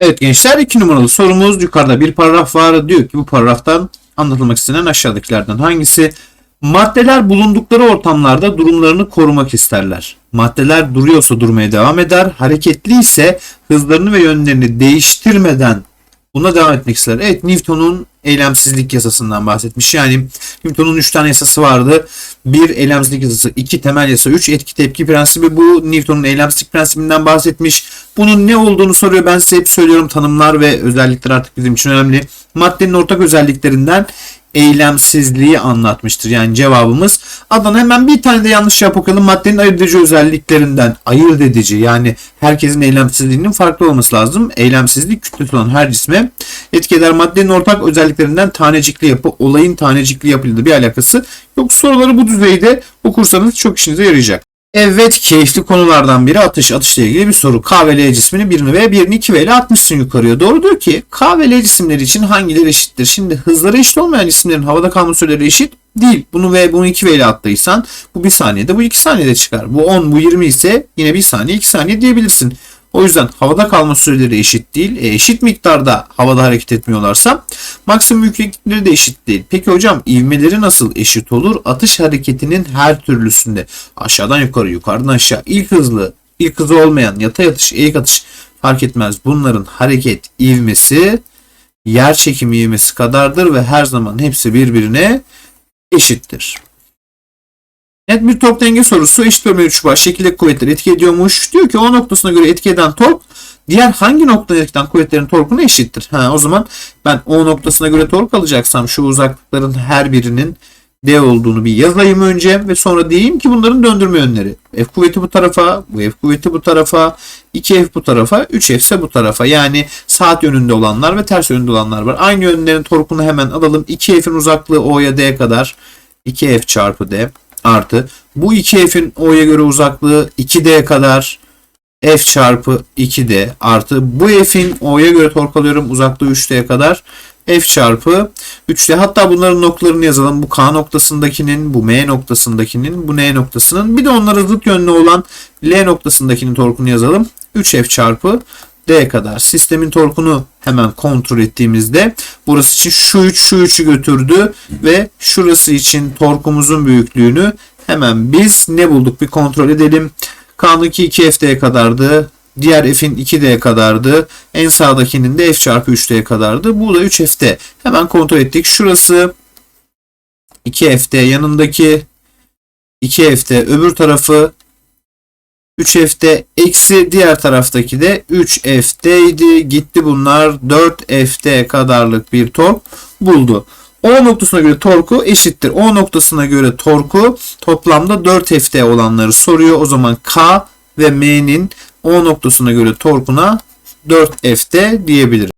Evet gençler 2 numaralı sorumuz yukarıda bir paragraf var. Diyor ki bu paragraftan anlatılmak istenen aşağıdakilerden hangisi? Maddeler bulundukları ortamlarda durumlarını korumak isterler. Maddeler duruyorsa durmaya devam eder. Hareketli ise hızlarını ve yönlerini değiştirmeden buna devam etmek ister. Evet Newton'un eylemsizlik yasasından bahsetmiş. Yani Newton'un 3 tane yasası vardı. Bir eylemsizlik yasası, iki temel yasa, üç etki tepki prensibi. Bu Newton'un eylemsizlik prensibinden bahsetmiş. Bunun ne olduğunu soruyor. Ben size hep söylüyorum tanımlar ve özellikler artık bizim için önemli. Maddenin ortak özelliklerinden eylemsizliği anlatmıştır. Yani cevabımız Adana hemen bir tane de yanlış cevap okuyalım. Maddenin ayırt edici özelliklerinden ayırt edici yani herkesin eylemsizliğinin farklı olması lazım. Eylemsizlik kütlesi olan her cisme etki eder. Maddenin ortak özelliklerinden tanecikli yapı, olayın tanecikli yapıyla bir alakası yok. Soruları bu düzeyde okursanız çok işinize yarayacak. Evet keyifli konulardan biri atış. Atışla ilgili bir soru. K ve L cismini birini ve birini 2 V ile atmışsın yukarıya. Doğru diyor ki K ve L cisimleri için hangileri eşittir? Şimdi hızları eşit olmayan cisimlerin havada kalma süreleri eşit değil. Bunu V bunu 2 V ile attıysan bu 1 saniyede bu 2 saniyede çıkar. Bu 10 bu 20 ise yine 1 saniye 2 saniye diyebilirsin. O yüzden havada kalma süreleri eşit değil. E, eşit miktarda havada hareket etmiyorlarsa maksimum yükseklikleri de eşit değil. Peki hocam ivmeleri nasıl eşit olur? Atış hareketinin her türlüsünde aşağıdan yukarı yukarıdan aşağı ilk hızlı ilk hızı olmayan yatay atış eğik atış fark etmez. Bunların hareket ivmesi yer çekimi ivmesi kadardır ve her zaman hepsi birbirine eşittir. Evet bir tork denge sorusu eşit bölme üçü var. Şekildeki kuvvetler etki ediyormuş. Diyor ki o noktasına göre etki eden tork diğer hangi noktaya etki eden kuvvetlerin torkuna eşittir. Ha, o zaman ben o noktasına göre tork alacaksam şu uzaklıkların her birinin D olduğunu bir yazayım önce ve sonra diyeyim ki bunların döndürme yönleri. F kuvveti bu tarafa, bu F kuvveti bu tarafa, 2F bu tarafa, 3F ise bu tarafa. Yani saat yönünde olanlar ve ters yönünde olanlar var. Aynı yönlerin torkunu hemen alalım. 2F'in uzaklığı O'ya D kadar. 2F çarpı D artı bu 2F'in O'ya göre uzaklığı 2D kadar F çarpı 2D artı bu F'in O'ya göre tork alıyorum uzaklığı 3D'ye kadar F çarpı 3D hatta bunların noktalarını yazalım. Bu K noktasındakinin, bu M noktasındakinin, bu N noktasının bir de onlara zıt yönlü olan L noktasındakinin torkunu yazalım. 3F çarpı D kadar. Sistemin torkunu hemen kontrol ettiğimizde burası için şu 3 şu 3'ü götürdü ve şurası için torkumuzun büyüklüğünü hemen biz ne bulduk bir kontrol edelim. K'daki 2FD kadardı. Diğer F'in 2D kadardı. En sağdakinin de F çarpı 3D kadardı. Bu da 3FD. Hemen kontrol ettik. Şurası 2FD yanındaki 2FD öbür tarafı 3F'de eksi diğer taraftaki de 3F'deydi. Gitti bunlar 4F'de kadarlık bir tork buldu. O noktasına göre torku eşittir. O noktasına göre torku toplamda 4F'de olanları soruyor. O zaman K ve M'nin O noktasına göre torkuna 4F'de diyebiliriz.